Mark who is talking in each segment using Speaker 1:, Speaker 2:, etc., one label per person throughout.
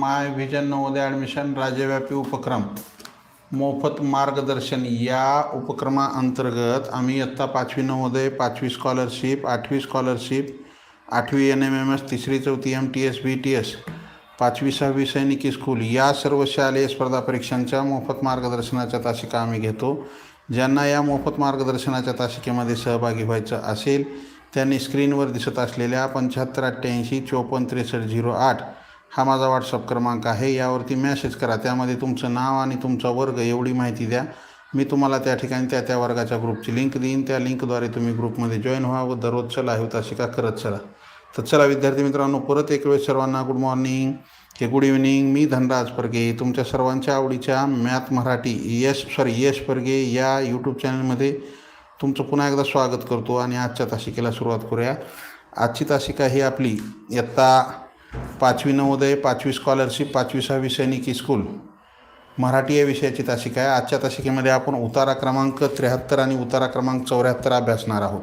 Speaker 1: माय vision Navodaya admission राज्यव्यापी उपक्रम. मोफत मार्गदर्शन. या उपक्रमाअंतर्गत आम्ही इयत्ता पाचवी नवोदय पाचवी स्कॉलरशिप आठवी स्कॉलरशिप आठवी एन एम एम एस तिसरी चौथी M T S B T S पाचवी सहावी सैनिकी स्कूल या सर्व शालेय स्पर्धा परीक्षांच्या मोफत मार्गदर्शनाच्या तासिका आम्ही घेतो. ज्यांना या मोफत मार्गदर्शनाच्या तासिकेमध्ये सहभागी व्हायचं असेल त्यांनी स्क्रीनवर दिसत असलेल्या पंच्याहत्तर अठ्ठ्याऐंशी चोपन्न त्रेसष्ट झिरो आठ हा माझा व्हॉट्सअप क्रमांक आहे. यावरती मॅसेज करा. त्यामध्ये तुमचं नाव आणि तुमचा वर्ग एवढी माहिती द्या. मी तुम्हाला त्या ठिकाणी त्या त्या वर्गाच्या ग्रुपची लिंक देईन. त्या लिंकद्वारे तुम्ही ग्रुपमध्ये जॉईन व्हा व दररोजच्या लाईव्ह तासिका करत चला. तर चला विद्यार्थी मित्रांनो परत एक वेळेस सर्वांना गुड मॉर्निंग हे गुड इव्हनिंग मी धनराज परगे. तुमच्या सर्वांच्या आवडीच्या मॅथ मराठी यश सॉरी यश परगे या यूट्यूब चॅनलमध्ये तुमचं पुन्हा एकदा स्वागत करतो आणि आजच्या तासिकेला सुरुवात करूया. आजची तासिका ही आपली इयत्ता पाचवी नवोदय पाचवी स्कॉलरशिप पाचवी सहावी सैनिक स्कूल मराठी या विषयाची तासिका आहे. आजच्या तासिकेमध्ये आपण उतारा क्रमांक त्र्याहत्तर आणि उतारा क्रमांक चौऱ्याहत्तर अभ्यासणार आहोत.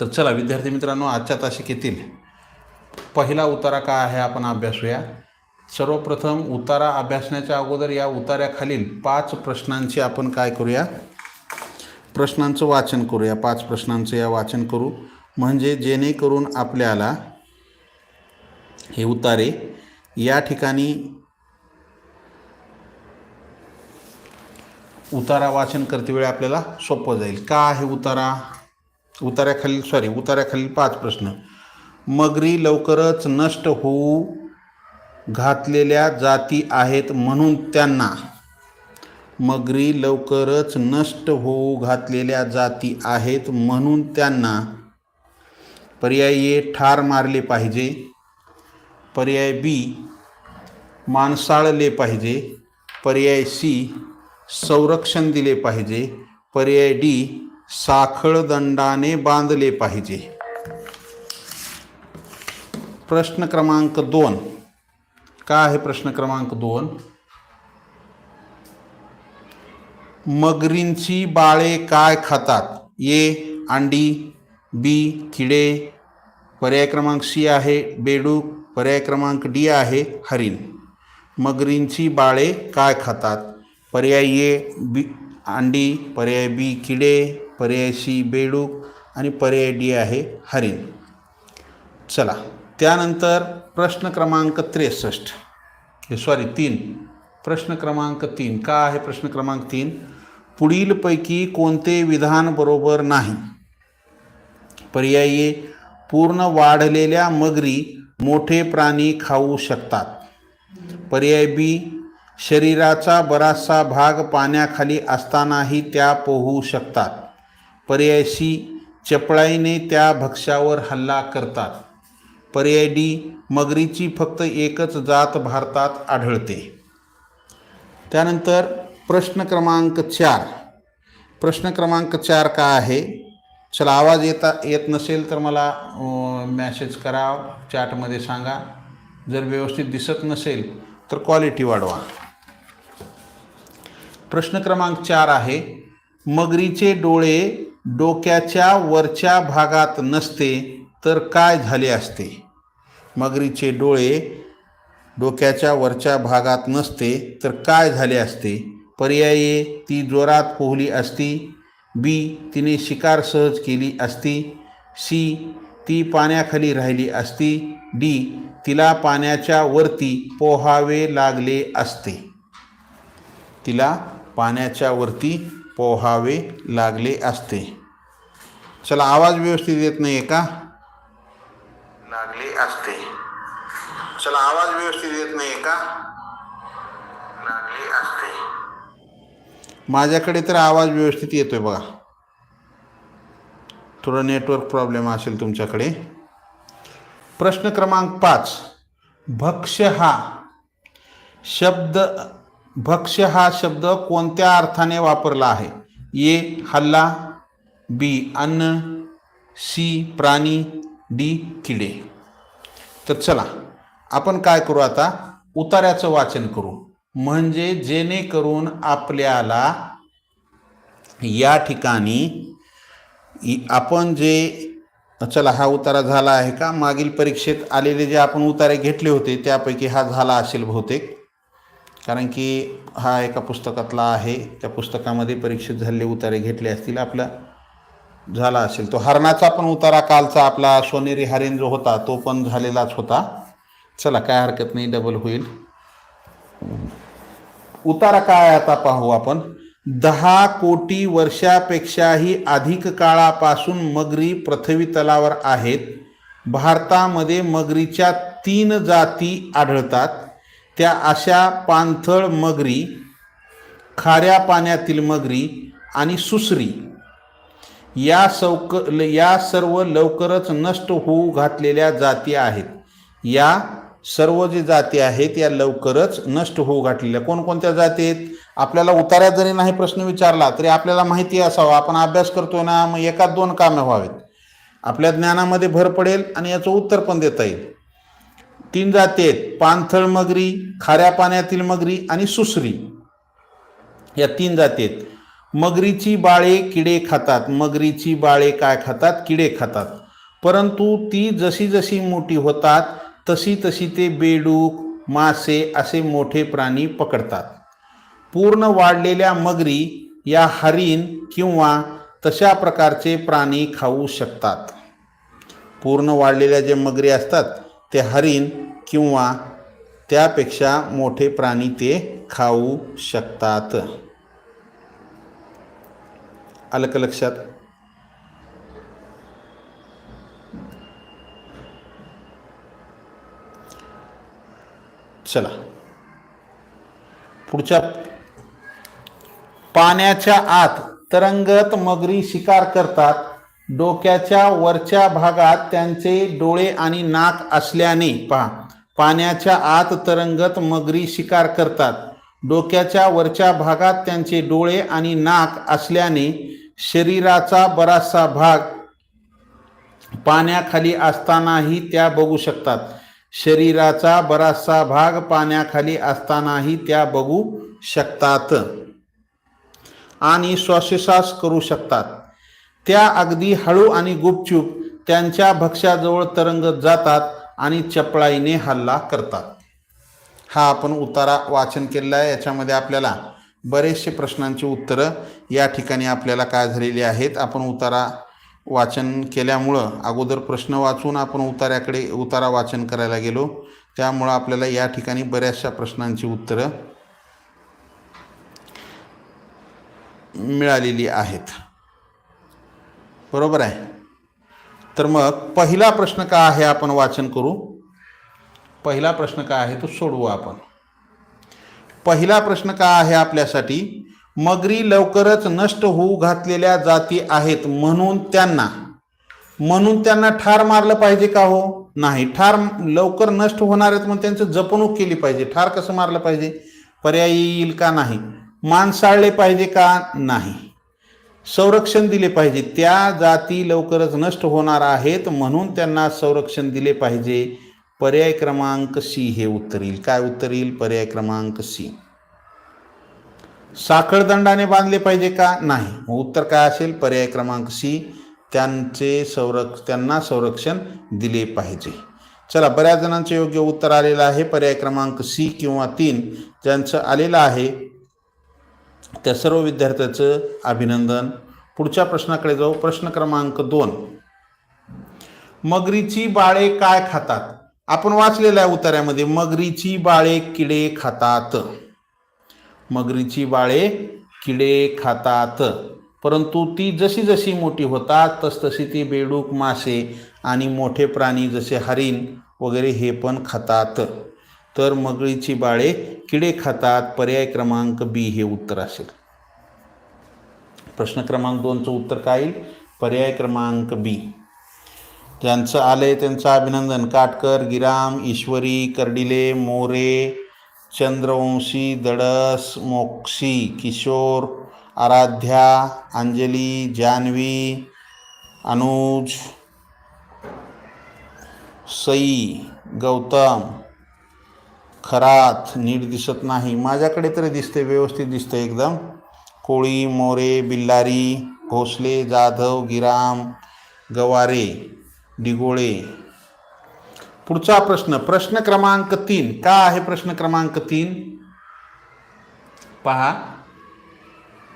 Speaker 1: तर चला विद्यार्थी मित्रांनो आजच्या तासिकेतील पहिला उतारा काय आहे आपण अभ्यासूया. सर्वप्रथम उतारा अभ्यासण्याच्या अगोदर या उतार्याखालील पाच प्रश्नांची आपण काय करूया? प्रश्नांचं वाचन करूया. पाच प्रश्नांचं या वाचन करू. म्हणजे जेणेकरून आपल्याला हे उतारे. या ठिकाणी उतारा वाचन करतेवेळी आपल्याला सोपं जाईल. का आहे उतारा? उतार्याखालील सॉरी उतार्याखालील पाच प्रश्न. मगरी लवकरच नष्ट होऊ घातलेल्या जाती आहेत म्हणून त्यांना. मगरी लवकरच नष्ट होऊ घातलेल्या जाती आहेत म्हणून त्यांना पर्यायी ठार मारले पाहिजे. पर्याय बी माणसाळले पाहिजे. पर्याय सी संरक्षण दिले पाहिजे. पर्याय डी साखळदंडाने बांधले पाहिजे. प्रश्न क्रमांक दोन. का आहे प्रश्न क्रमांक दोन? मगरींची बाळे काय खातात? ए अंडी बी किडे पर्याय क्रमांक सी आहे बेडूक पर्याय क्रमांक डी आहे हरिण. मगरींची बाळे काय खातात? पर्याय ए बी अंडी. पर्याय बी किडे. पर्याय सी बेडूक आणि पर्याय डी आहे हरिण. चला त्यानंतर प्रश्न क्रमांक त्रेसष्ट. हे सॉरी तीन. प्रश्न क्रमांक तीन. का आहे प्रश्न क्रमांक तीन? पुढीलपैकी कोणते विधान बरोबर नाही? पर्याय ए पूर्ण वाढलेल्या मगरी मोठे प्राणी खाऊ शकतात. पर्याय बी शरीराचा बराचसा भाग पाण्याखाली असतानाही त्या पोहू शकतात. पर्याय सी चपळाईने त्या भक्ष्यावर हल्ला करतात. पर्याय डी मगरीची फक्त एकच जात भारतात आढळते. त्यानंतर प्रश्न क्रमांक चार. प्रश्न क्रमांक चार का आहे? चला आवाज येता येत नसेल तर मला मॅसेज करा चॅटमध्ये सांगा. जर व्यवस्थित दिसत नसेल तर क्वालिटी वाढवा. प्रश्न क्रमांक चार आहे मगरीचे डोळे डोक्याच्या वरच्या भागात नसते तर काय झाले असते? मगरीचे डोळे डोक्याच्या वरच्या भागात नसते तर काय झाले असते? पर्याय ती जोरात पोहली असती बी तिने शिकार सहज केली असती. सी ती पाण्याखाली राहिली असती. डी तिला पाण्याच्या वरती पोहावे लागले असते. तिला पाण्याच्या वरती पोहावे लागले असते. चला आवाज व्यवस्थित येत नाही का? लागले असते. चला आवाज व्यवस्थित येत नाही का? लागले असते. माझ्याकडे तर आवाज व्यवस्थित येतो आहे बघा. थोडं नेटवर्क प्रॉब्लेम असेल तुमच्याकडे. प्रश्न क्रमांक पाच. भक्ष्य हा शब्द भक्ष्य हा शब्द कोणत्या अर्थाने वापरला आहे? ए हल्ला बी अन्न सी प्राणी डी किडे. तर चला आपण काय करू आता? उतार्याचं वाचन करू. म्हणजे जेणेकरून आपल्याला या ठिकाणी आपण जे चला हा उतारा झाला आहे का? मागील परीक्षेत आलेले जे आपण उतारे घेतले होते त्यापैकी हा झाला असेल बहुतेक. कारण की हा एका पुस्तकातला आहे. त्या पुस्तकामध्ये परीक्षेत झालेले उतारे घेतले असतील आपला झाला असेल. तो हरणाचा पण उतारा कालचा आपला सोनेरी हरिण जो होता तो पण झालेलाच होता. चला काय हरकत नाही डबल होईल. उतारा काय आता पाहू आपण. दहा कोटी वर्षापेक्षाही अधिक काळापासून मगरी पृथ्वी तलावर आहेत. भारतामध्ये मगरीच्या तीन जाती आढळतात. त्या अशा पाणथळ मगरी खाऱ्या पाण्यातील मगरी आणि सुसरी. या सौक या सर्व लवकरच नष्ट होऊ घातलेल्या जाती आहेत. या सर्व जे जाती आहेत या लवकरच नष्ट होऊ घातलेल्या. कोणकोणत्या जाती आहेत? आपल्याला उतार्यात जरी नाही प्रश्न विचारला तरी आपल्याला माहिती असावं. आपण अभ्यास करतोय ना मग एकाच दोन कामे व्हावेत. आपल्या ज्ञानामध्ये भर पडेल आणि याचं उत्तर पण देता येईल. तीन जाती आहेत. पाणथळ मगरी खाऱ्या पाण्यातील मगरी आणि सुसरी. या तीन जाती आहेत. मगरीची बाळे किडे खातात. मगरीची बाळे काय खातात? किडे खातात. परंतु ती जशी जशी मोठी होतात तशी तशी ते बेडूक मासे असे मोठे प्राणी पकडतात. पूर्ण वाढलेल्या मगरी या हरिण किंवा तशा प्रकारचे प्राणी खाऊ शकतात. पूर्ण वाढलेल्या जे मगरी असतात ते हरिण किंवा त्यापेक्षा मोठे प्राणी ते खाऊ शकतात. आलं का लक्षात? चला. पुढच्या पाण्याच्या आत तरंगत मगरी शिकार करतात. डोक्याच्या वरच्या भागात त्यांचे डोळे आणि नाक असल्याने पहा. पाण्याच्या आत तरंगत मगरी शिकार करतात. डोक्याच्या वरच्या भागात त्यांचे डोळे आणि नाक असल्याने शरीराचा बराचसा भाग पाण्याखाली असतानाही त्या बघू शकतात. शरीराचा बराचसा भाग पाण्याखाली असतानाही त्या बघू शकतात. आणि श्वासोश्वास करू शकतात. त्या अगदी हळू आणि गुपचूप त्यांच्या भक्ष्याजवळ तरंगत जातात आणि चपळाईने हल्ला करतात. हा आपण उतारा वाचन केलेला आहे. याच्यामध्ये आपल्याला बरेचसे प्रश्नांची उत्तरं या ठिकाणी आपल्याला काय झालेली आहेत. आपण उतारा वाचन केल्यामुळं अगोदर प्रश्न वाचून आपण उतार्याकडे उतारा वाचन करायला गेलो. त्यामुळं आपल्याला या ठिकाणी बऱ्याचशा प्रश्नांची उत्तरं मिळालेली आहेत. बरोबर आहे? तर मग पहिला प्रश्न काय आहे आपण वाचन करू? पहिला प्रश्न काय आहे तो सोडवू आपण. पहिला प्रश्न काय आहे आपल्यासाठी? मगरी लवकरच नष्ट होऊ घातलेल्या जाती आहेत म्हणून त्यांना म्हणून त्यांना ठार मारलं पाहिजे का हो? नाही ठार लवकर नष्ट होणार आहेत म्हणून त्यांचं जपणूक केली पाहिजे. ठार कसं मारलं पाहिजे? पर्याय येईल का नाही? माणसाळले पाहिजे का नाही? संरक्षण दिले पाहिजे. त्या जाती लवकरच नष्ट होणार आहेत म्हणून त्यांना संरक्षण दिले पाहिजे. पर्याय क्रमांक सी हे उत्तर येईल. काय उत्तर येईल? पर्याय क्रमांक सी. साखळदंडाने बांधले पाहिजे का? नाही. उत्तर काय असेल? पर्याय क्रमांक सी. त्यांचे संरक्ष त्यांना संरक्षण दिले पाहिजे. चला बऱ्याच जणांचं योग्य उत्तर आलेलं आहे. पर्याय क्रमांक सी किंवा तीन. ज्यांचं आलेलं आहे त्या सर्व विद्यार्थ्याचं अभिनंदन. पुढच्या प्रश्नाकडे जाऊ. प्रश्न क्रमांक दोन. मगरीची बाळे काय खातात? आपण वाचलेलं आहे उत्तरामध्ये मगरीची बाळे किडे खातात. मगरीची बाळे किडे खातात. परंतु ती जशी जशी मोठी होतात तसतशी ती बेडूक मासे आणि मोठे प्राणी जसे हरिण वगैरे हे पण खातात. तर मगरीची बाळे किडे खातात. पर्याय क्रमांक बी हे उत्तर असेल. प्रश्न क्रमांक दोनचं उत्तर काय येईल? पर्याय क्रमांक बी. ज्यांचं आहे त्यांचं अभिनंदन. काटकर गिराम ईश्वरी कर्डिले मोरे चंद्रवंशी दडस मोक्षी किशोर आराध्या अंजली जान्हवी अनुज सई गौतम खरात नीट दिसत नाही. माझ्याकडे तरी दिसते व्यवस्थित दिसतं एकदम. कोळी मोरे बिल्लारी भोसले जाधव गिराम गवारे डिगोळे पुढचा प्रश्न प्रश्न क्रमांक तीन. का आहे प्रश्न क्रमांक तीन? पहा.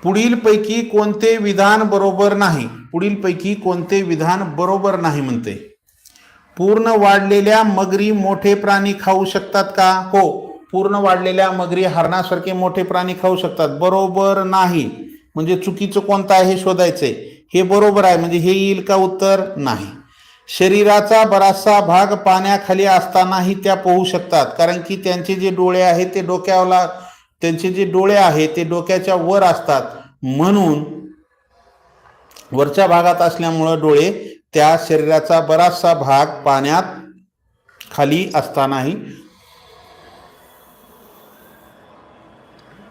Speaker 1: पुढीलपैकी कोणते विधान बरोबर नाही? पुढीलपैकी कोणते विधान बरोबर नाही म्हणते. पूर्ण वाढलेल्या मगरी मोठे प्राणी खाऊ शकतात का? हो. पूर्ण वाढलेल्या मगरी हरणासारखे मोठे प्राणी खाऊ शकतात. बरोबर नाही. म्हणजे चुकीचं कोणतं आहे हे शोधायचंय. हे बरोबर आहे. म्हणजे हे येईल का उत्तर? नाही. शरीराचा बराचसा भाग पाण्याखाली असतानाही त्या पोहू शकतात. कारण की त्यांचे जे डोळे आहेत ते डोक्याला त्यांचे जे डोळे आहेत ते डोक्याच्या वर असतात. म्हणून वरच्या भागात असल्यामुळं डोळे त्या शरीराचा बराचसा भाग पाण्यात खाली असतानाही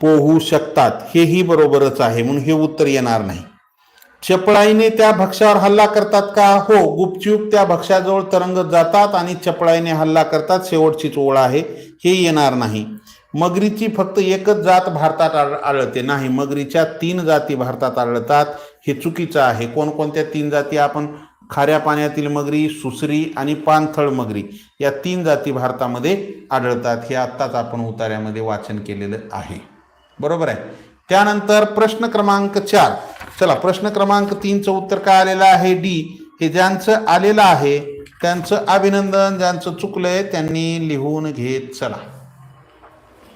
Speaker 1: पोहू शकतात. हेही बरोबरच आहे. म्हणून हे उत्तर येणार नाही. चपळाईने त्या भक्ष्यावर हल्ला करतात का? हो गुपचूप त्या भक्ष्याजवळ तरंगत जातात आणि चपळाईने हल्ला करतात. शेवटचीच ओळ आहे. हे येणार नाही. मगरीची फक्त एकच जात भारतात आळ आढळते नाही मगरीच्या तीन जाती भारतात आढळतात. हे चुकीचं आहे. कोणकोणत्या तीन जाती? आपण खाऱ्या पाण्यातील मगरी सुसरी आणि पाणथळ मगरी या तीन जाती भारतामध्ये आढळतात. हे आत्ताच आपण उतार्यामध्ये वाचन केलेलं आहे. बरोबर आहे? त्यानंतर प्रश्न क्रमांक चार. चला प्रश्न क्रमांक तीनचं उत्तर काय आलेलं आहे? डी. हे ज्यांचं आलेलं आहे त्यांचं अभिनंदन ज्यांचं चुकलंय त्यांनी लिहून घेत चला.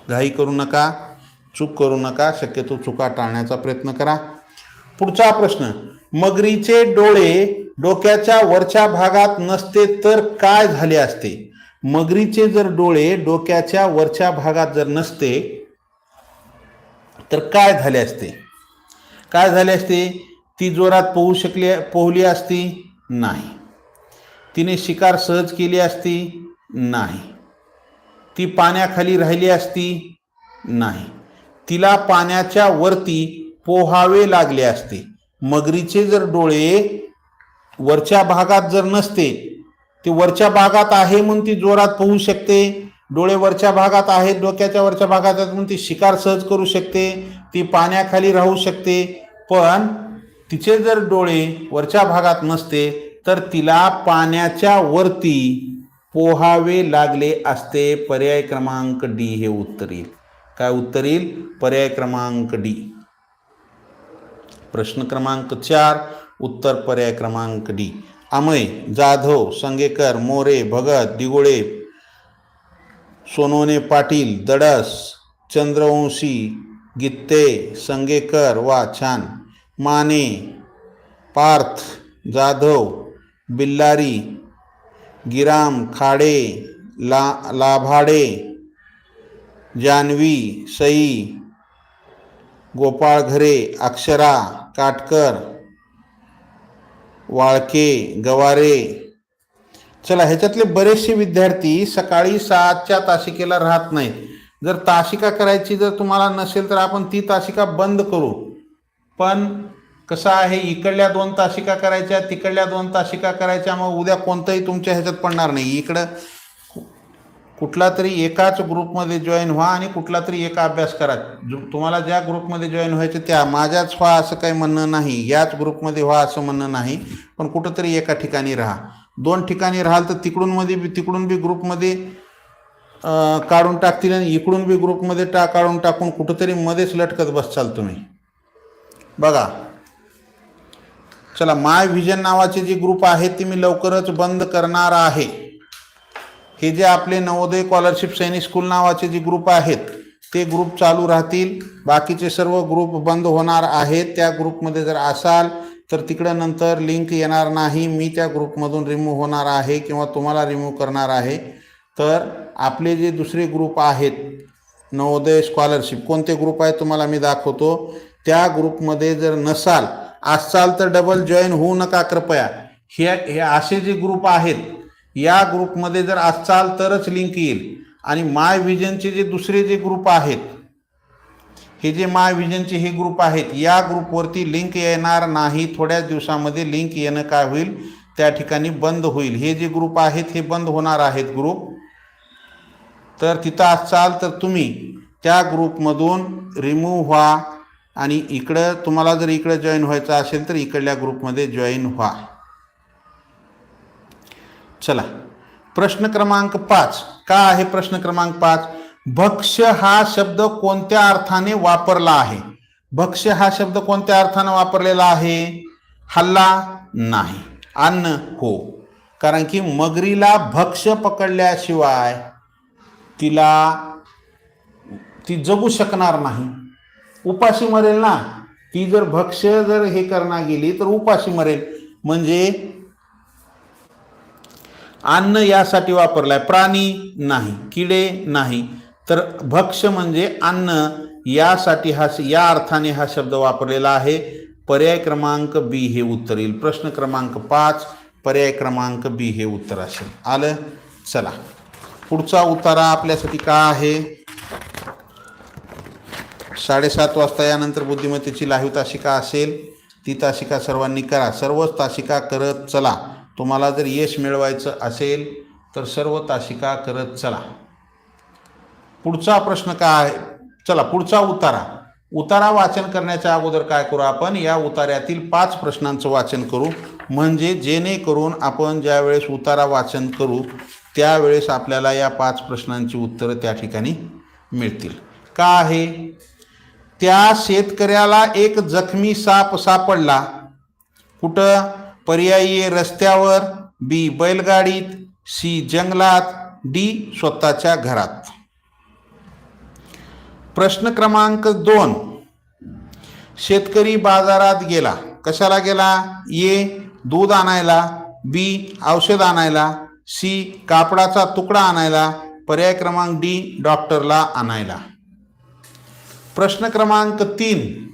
Speaker 1: घाई करू नका चूक करू नका शक्यतो चुका टाळण्याचा प्रयत्न करा. पुढचा प्रश्न मगरीचे डोळे डोक्याच्या वरच्या भागात नसते तर काय झाले असते? मगरीचे जर डोळे डोक्याच्या वरच्या भागात जर नसते तर काय झाले असते? काय झाले असते? ती जोरात पोहू शकली पोहली असती? नाही. तिने शिकार सहज केली असती? नाही. ती पाण्याखाली राहिली असती? नाही. तिला पाण्याच्या वरती पोहावे लागले असते. मगरीचे जर डोळे वरच्या भागात जर नसते ते वरच्या भागात आहे म्हणून ती जोरात पोहू शकते. डोळे वरच्या भागात आहेत डोक्याच्या वरच्या भागात आहेत म्हणून ती शिकार सहज करू शकते. ती पाण्याखाली राहू शकते. पण तिचे जर डोळे वरच्या भागात नसते तर तिला पाण्याच्या वरती पोहावे लागले असते. पर्याय क्रमांक डी हे उत्तर येईल. काय उत्तर येईल? पर्याय क्रमांक डी. प्रश्न क्रमांक चार उत्तर पर्याय क्रमांक डी. अमय जाधव संगेकर मोरे भगत दिगोळे सोनोने पाटील दडस चंद्रवंशी गित्ते संगेकर वा छान माने पार्थ जाधव बिल्लारी गिराम खाडे ला लाभाडे जानवी सई गोपाळघरे अक्षरा काटकर वाळके गवारे. चला ह्याच्यातले बरेचसे विद्यार्थी सकाळी सातच्या तासिकेला राहत नाहीत. जर तासिका करायची जर तुम्हाला नसेल तर आपण ती तासिका बंद करू. पण कसं आहे इकडल्या दोन तासिका करायच्या तिकडल्या दोन तासिका करायच्या मग उद्या कोणतंही तुमच्या ह्याच्यात पडणार नाही. इकडं कुठला तरी एकाच ग्रुपमध्ये जॉईन व्हा आणि कुठला तरी एका अभ्यास करा. तुम्हाला ज्या ग्रुपमध्ये जॉईन व्हायचं त्या माझ्याच व्हा असं काही म्हणणं नाही. याच ग्रुपमध्ये व्हा असं म्हणणं नाही. पण कुठंतरी एका ठिकाणी राहा. दोन ठिकाणी राहाल तर तिकडून मध्ये बी तिकडून बी ग्रुपमध्ये काढून टाकतील आणि इकडून बी ग्रुपमध्ये टा काढून टाकून कुठंतरी मध्येच लटकत बसचाल तुम्ही. बघा. चला माय व्हिजन नावाचे जे ग्रुप आहेत ते मी लवकरच बंद करणार आहे. हे जे आपले नवोदय स्कॉलरशिप सैनिक स्कूल नावाचे जे ग्रुप आहेत ते ग्रुप चालू राहतील. बाकीचे सर्व ग्रुप बंद होणार आहेत. त्या ग्रुपमध्ये जर असाल तर तिकडं नंतर लिंक येणार नाही. मी त्या ग्रुपमधून रिमूव्ह होणार आहे किंवा तुम्हाला रिमूव्ह करणार आहे. तर आपले जे दुसरे ग्रुप आहेत नवोदय स्कॉलरशिप कोणते ग्रुप आहेत तुम्हाला मी दाखवतो. त्या ग्रुपमध्ये जर नसाल असाल तर डबल जॉईन होऊ नका कृपया. हे हे असे जे ग्रुप आहेत या ग्रुपमध्ये जर असाल तरच लिंक येईल. आणि माय विजनचे जे दुसरे जे ग्रुप आहेत हे जे माय विजनचे हे ग्रुप आहेत या ग्रुपवरती लिंक येणार नाही. थोड्याच दिवसामध्ये लिंक येणं काय होईल? त्या ठिकाणी बंद होईल. हे जे ग्रुप आहेत हे बंद होणार आहेत ग्रुप तर तिथं असाल तर तुम्ही त्या ग्रुपमधून रिमूव्ह व्हा आणि इकडं तुम्हाला जर इकडं जॉईन व्हायचं असेल तर इकडल्या ग्रुपमध्ये जॉईन व्हा. चला. प्रश्न क्रमांक पाच. का आहे प्रश्न क्रमांक पाच? भक्ष्य हा शब्द कोणत्या अर्थाने वापरला आहे? भक्ष्य हा शब्द कोणत्या अर्थाने वापरलेला आहे? हल्ला नाही. अन्न हो. कारण की मगरीला भक्ष्य पकडल्याशिवाय तिला ती जगू शकणार नाही. उपाशी मरेल ना? ती जर भक्ष्य जर हे करणार गेली तर उपाशी मरेल. म्हणजे अन्न यासाठी वापरलाय प्राणी नाही किडे नाही. तर भक्ष्य म्हणजे अन्न यासाठी हा या अर्थाने हा शब्द वापरलेला आहे. पर्याय क्रमांक बी हे उत्तर येईल. प्रश्न क्रमांक पाच पर्याय क्रमांक बी हे उत्तर असेल. आलं? चला. पुढचा उतारा आपल्यासाठी का आहे? साडेसात वाजता यानंतर बुद्धिमत्तेची लाईव्ह तासिका असेल ती तासिका सर्वांनी करा. सर्वच तासिका करत चला. तुम्हाला जर यश मिळवायचं असेल तर सर्व तासिका करत चला. पुढचा प्रश्न काय आहे? चला पुढचा उतारा. उतारा वाचन करण्याच्या अगोदर काय करू आपण? या उतार्यातील पाच प्रश्नांचं वाचन करू. म्हणजे जेणेकरून आपण ज्यावेळेस उतारा वाचन करू त्यावेळेस आपल्याला या पाच प्रश्नांची उत्तरं त्या ठिकाणी मिळतील. का आहे? त्या शेतकऱ्याला एक जखमी साप सापडला. कुठं? पर्यायी रस्त्यावर बी बैलगाडीत सी जंगलात डी स्वतःच्या घरात. प्रश्न क्रमांक दोन. शेतकरी बाजारात गेला. कशाला गेला? ए दूध आणायला बी औषध आणायला. सी कापडाचा तुकडा आणायला पर्याय क्रमांक डी डॉक्टरला आणायला. प्रश्न क्रमांक तीन.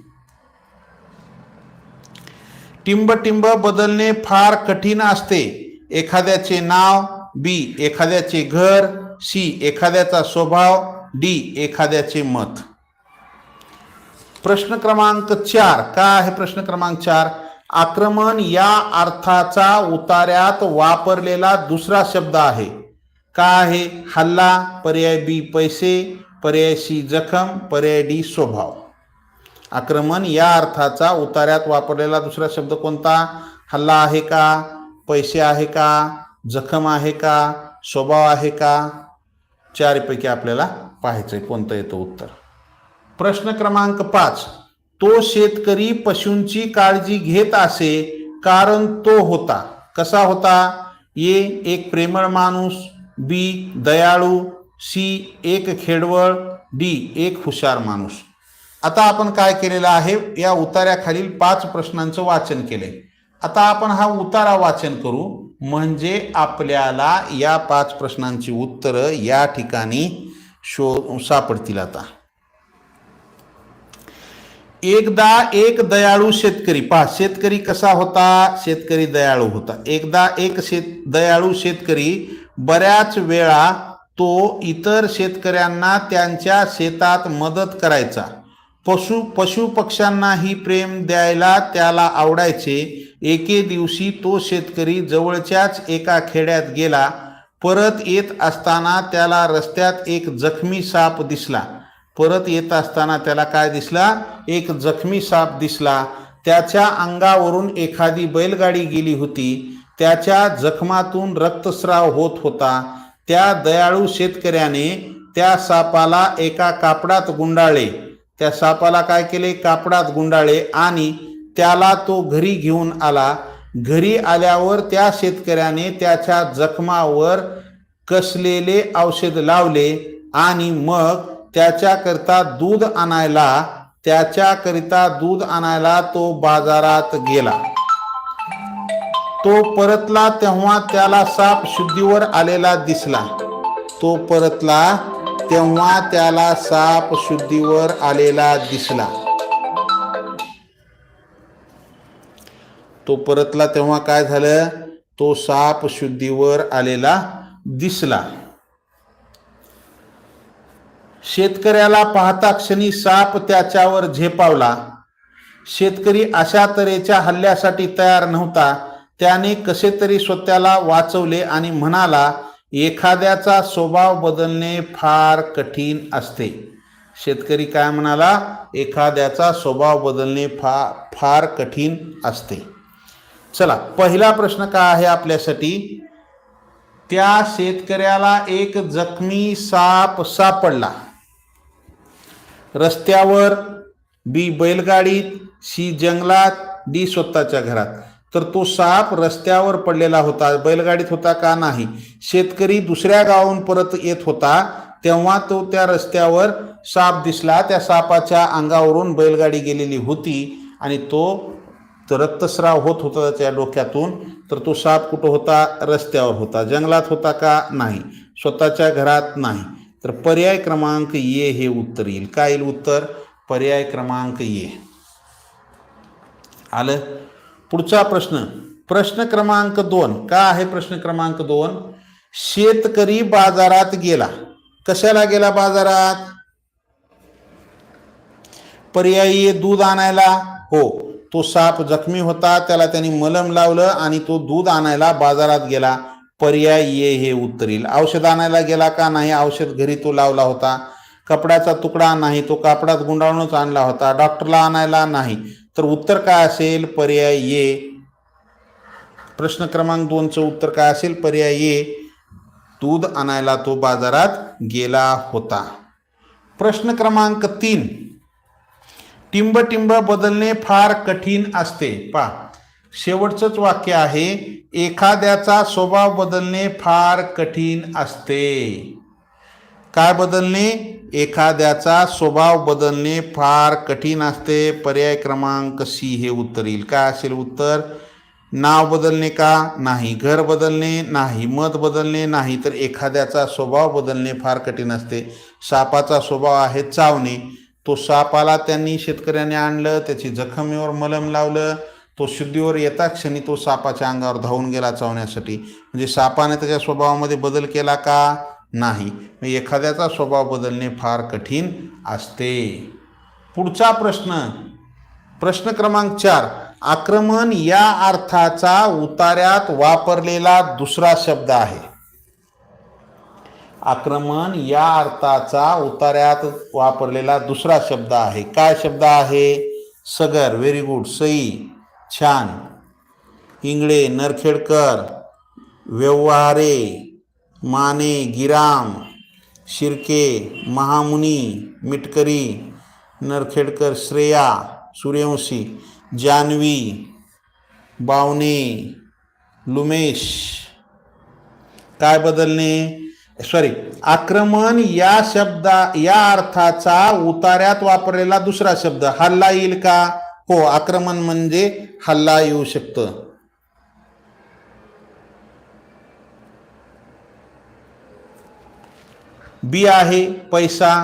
Speaker 1: टिंब बदलणे फार कठीण असते. एखाद्याचे नाव बी एखाद्याचे घर सी एखाद्याचा स्वभाव डी एखाद्याचे मत. प्रश्न क्रमांक चार. का आहे प्रश्न क्रमांक चार? आक्रमण या अर्थाचा उतार्यात वापरलेला दुसरा शब्द आहे. का आहे? हल्ला पर्याय बी पैसे पर्याय सी जखम पर्याय डी स्वभाव. आक्रमण या अर्थाचा उतार्यात वापरलेला दुसरा शब्द कोणता? हल्ला आहे का? पैसे आहे का? जखम आहे का? स्वभाव आहे का? चारपैकी आपल्याला पाहायचं आहे कोणतं येतं उत्तर. प्रश्न क्रमांक पाच. तो शेतकरी पशूंची काळजी घेत असे कारण तो होता. कसा होता? ए एक प्रेमळ माणूस बी दयाळू सी एक खेडवळ डी एक हुशार माणूस. आता आपण काय केलेलं आहे? या उतार्याखालील पाच प्रश्नांचं वाचन केले आता आपण हा उतारा वाचन करू. म्हणजे आपल्याला या पाच प्रश्नांची उत्तरं या ठिकाणी शो सापडतील आता. एकदा एक दयाळू शेतकरी पहा शेतकरी कसा होता? शेतकरी दयाळू होता. एकदा एक शेत दयाळू शेतकरी बऱ्याच वेळा तो इतर शेतकऱ्यांना त्यांच्या शेतात मदत करायचा. पशु पशु पक्ष्यांनाही प्रेम द्यायला त्याला आवडायचे. एके दिवशी तो शेतकरी जवळच्याच एका खेड्यात गेला. परत येत असताना त्याला रस्त्यात एक जखमी साप दिसला. परत येत असताना त्याला काय दिसला? एक जखमी साप दिसला. त्याच्या अंगावरून एखादी बैलगाडी गेली होती. त्याच्या जखमातून रक्तस्राव होत होता. त्या दयाळू शेतकऱ्याने त्या सापाला एका कापडात गुंडाळले. त्या सापाला काय केले? कापडात गुंडाळे आणि त्याला तो घरी घेऊन आला. घरी आल्यावर त्या शेतकऱ्याने त्याच्या जखमावर कसलेले औषध लावले आणि मग त्याच्याकरिता दूध आणायला त्याच्याकरिता दूध आणायला तो बाजारात गेला. तो परतला तेव्हा त्याला साप शुद्धीवर आलेला दिसला. तो परतला तेव्हा त्याला साप शुद्धीवर आलेला दिसला. तो परतला तेव्हा काय झालं? तो साप शुद्धीवर आलेला दिसला. शेतकऱ्याला पाहता क्षणी साप त्याच्यावर झेपावला. शेतकरी अशा तऱ्हेच्या हल्ल्यासाठी तयार नव्हता. त्याने कसे तरी स्वतःला वाचवले आणि म्हणाला एखाद्याचा स्वभाव बदलणे फार कठीण असते. शेतकरी काय म्हणाला एखाद्याचा स्वभाव बदलणे फा फार कठीण असते. चला पहिला प्रश्न काय आहे आपल्यासाठी? त्या शेतकऱ्याला एक जखमी साप सापडला. रस्त्यावर बी बैलगाडीत सी जंगलात डी स्वतःच्या घरात. तर तो साप रस्त्यावर पडलेला होता. बैलगाडीत होता का नाही? शेतकरी दुसऱ्या गावाहून परत येत होता. तेव्हा तो त्या रस्त्यावर साप दिसला. त्या सापाच्या अंगावरून बैलगाडी गेलेली होती आणि तो रक्तस्राव होत होता त्या डोक्यातून. तर तो साप कुठं होता? रस्त्यावर होता. जंगलात होता का नाही? स्वतःच्या घरात नाही. तर पर्याय क्रमांक ये हे उत्तर येईल. काय येईल उत्तर? पर्याय क्रमांक ये आलं? पुढचा प्रश्न. प्रश्न क्रमांक दोन. का आहे प्रश्न क्रमांक दोन? शेतकरी बाजारात गेला. कशाला गेला बाजारात? पर्यायी दूध आणायला. हो तो साप जखमी होता त्याला त्यांनी मलम लावलं आणि तो दूध आणायला बाजारात गेला. पर्याय ये हे उत्तर येईल औषध आणायला गेला का नाही? औषध घरी तो लावला होता. कपड्याचा तुकडा नाही तो कापडात गुंडाळूनच आणला होता. डॉक्टरला आणायला नाही. तर उत्तर काय असेल? पर्याय ये. प्रश्न क्रमांक दोनचं उत्तर काय असेल? पर्याय ये. दूध आणायला तो बाजारात गेला होता. प्रश्न क्रमांक तीन. टिंब टिंब बदलणे फार कठीण असते. पा शेवटचंच वाक्य आहे एखाद्याचा स्वभाव बदलणे फार कठीण असते. काय बदलणे? एखाद्याचा स्वभाव बदलणे फार कठीण असते. पर्याय क्रमांक सी हे उत्तर येईल. काय असेल उत्तर? नाव बदलणे का? नाही. घर बदलणे? नाही. मत बदलणे? नाही. तर एखाद्याचा स्वभाव बदलणे फार कठीण असते. सापाचा स्वभाव आहे चावणे. तो सापाला त्यांनी शेतकऱ्याने आणलं त्याची जखमेवर मलम लावलं तो शुद्धीवर येता क्षणी तो सापाच्या अंगावर धावून गेला चावण्यासाठी. म्हणजे सापाने त्याच्या स्वभावामध्ये बदल केला का? नाही. एखाद्याचा स्वभाव बदलणे फार कठीण असते. पुढचा प्रश्न. प्रश्न क्रमांक चार. आक्रमण या अर्थाचा उतार्यात वापरलेला दुसरा शब्द आहे. आक्रमण या अर्थाचा उतार्यात वापरलेला दुसरा शब्द आहे. काय शब्द आहे? सगर. Very good Sai. छान. इंगळे नरखेडकर व्यवहारे माने गिराम शिर्के महामुनी मिटकरी नरखेडकर श्रेया सूर्यवंशी जानवी बावणे लुमेश. काय बदलणे? सॉरी आक्रमण या शब्दा या अर्थाचा उतार्यात वापरलेला दुसरा शब्द. हल्ला येईल का? हो आक्रमण म्हणजे हल्ला येऊ शकतं. बी आहे पैसा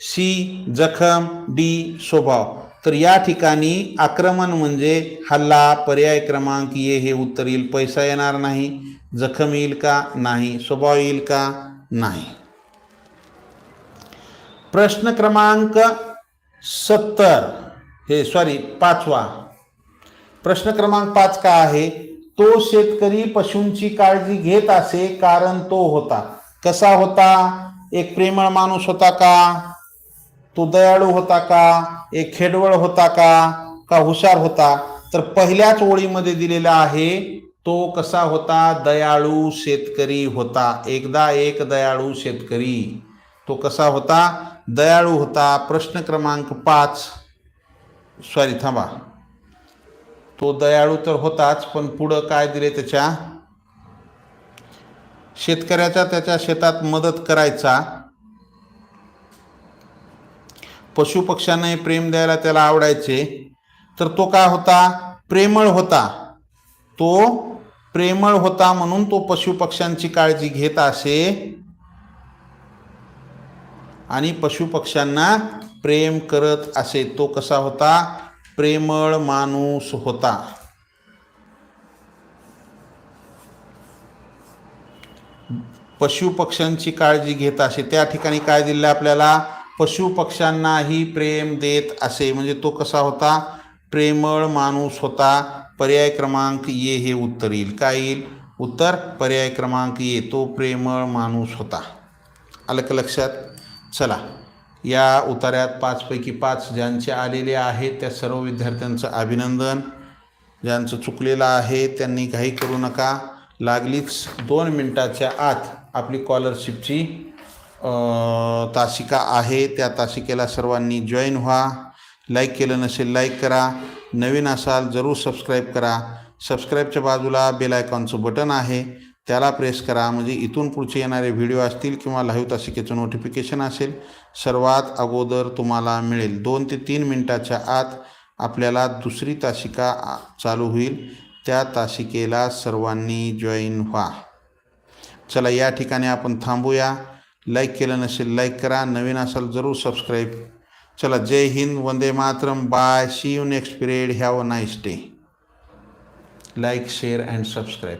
Speaker 1: सी जखम डी स्वभाव. तर या ठिकाणी आक्रमण म्हणजे हल्ला पर्याय क्रमांक ये हे उत्तर येईल. पैसा येणार नाही जखम येईल का नाही स्वभाव येईल का नाही. प्रश्न क्रमांक सत्तर. हे सॉरी पाचवा. प्रश्न क्रमांक पाच का आहे? तो शेतकरी पशूंची काळजी घेत असे कारण तो होता. कसा होता? एक प्रेमळ माणूस होता का? तो दयाळू होता का? एक खेडवळ होता का? का हुशार होता? तर पहिल्याच ओळीमध्ये दिलेला आहे तो कसा होता? दयाळू शेतकरी होता. एकदा एक दयाळू शेतकरी. तो कसा होता? दयाळू होता. प्रश्न क्रमांक पाच. सॉरी थांबा. तो दयाळू तर होताच पण पुढं काय दिले त्याच्या? शेतकऱ्याच्या त्याच्या शेतात मदत करायचा. पशुपक्ष्यांनाही प्रेम द्यायला त्याला आवडायचे. तर तो काय होता? प्रेमळ होता. तो प्रेमळ होता म्हणून तो पशुपक्ष्यांची काळजी घेत असे. आणि पशुपक्ष्यांना प्रेम करत असे तो कसा होता? प्रेमळ माणूस होता. पशुपक्ष्यांची काळजी घेत असे त्या ठिकाणी काय दिलं आपल्याला? पशुपक्ष्यांनाही प्रेम देत असे म्हणजे तो कसा होता? प्रेमळ माणूस होता. पर्याय क्रमांक ये हे उत्तर येईल. काय येईल? उत्तर पर्याय क्रमांक ये तो प्रेमळ माणूस होता. आलं का लक्षात? चला. या उतार्यात पाचपैकी पाच ज्यांचे आलेले आहेत त्या सर्व विद्यार्थ्यांचं अभिनंदन. ज्यांचं चुकलेलं आहे त्यांनी काही करू नका. लागलीच दोन मिनटाच्या आत आपली कॉलरशिपची तासिका आहे. त्या तासिकेला सर्वांनी जॉईन व्हा. लाईक केलं नसेल लाईक करा. नवीन असाल जरूर सबस्क्राईब करा. सबस्क्राईबच्या बाजूला बेल आयकॉनचं बटन आहे. त्याला प्रेस करा. म्हणजे इथून पुढचे येणारे व्हिडिओ असतील किंवा लाईव्ह तासिकेचं नोटिफिकेशन असेल सर्वात अगोदर तुम्हाला मिळेल. दोन ते तीन मिनटाच्या आत आपल्याला दुसरी तासिका चालू होईल. त्या तासिकेला सर्वांनी जॉईन व्हा. चला या ठिकाणी आपण थांबूया. लाईक केलं नसेल लाईक करा. नवीन असाल जरूर सबस्क्राईब चला जय हिंद वंदे Mataram. Bye see you next period have a nice day like share and subscribe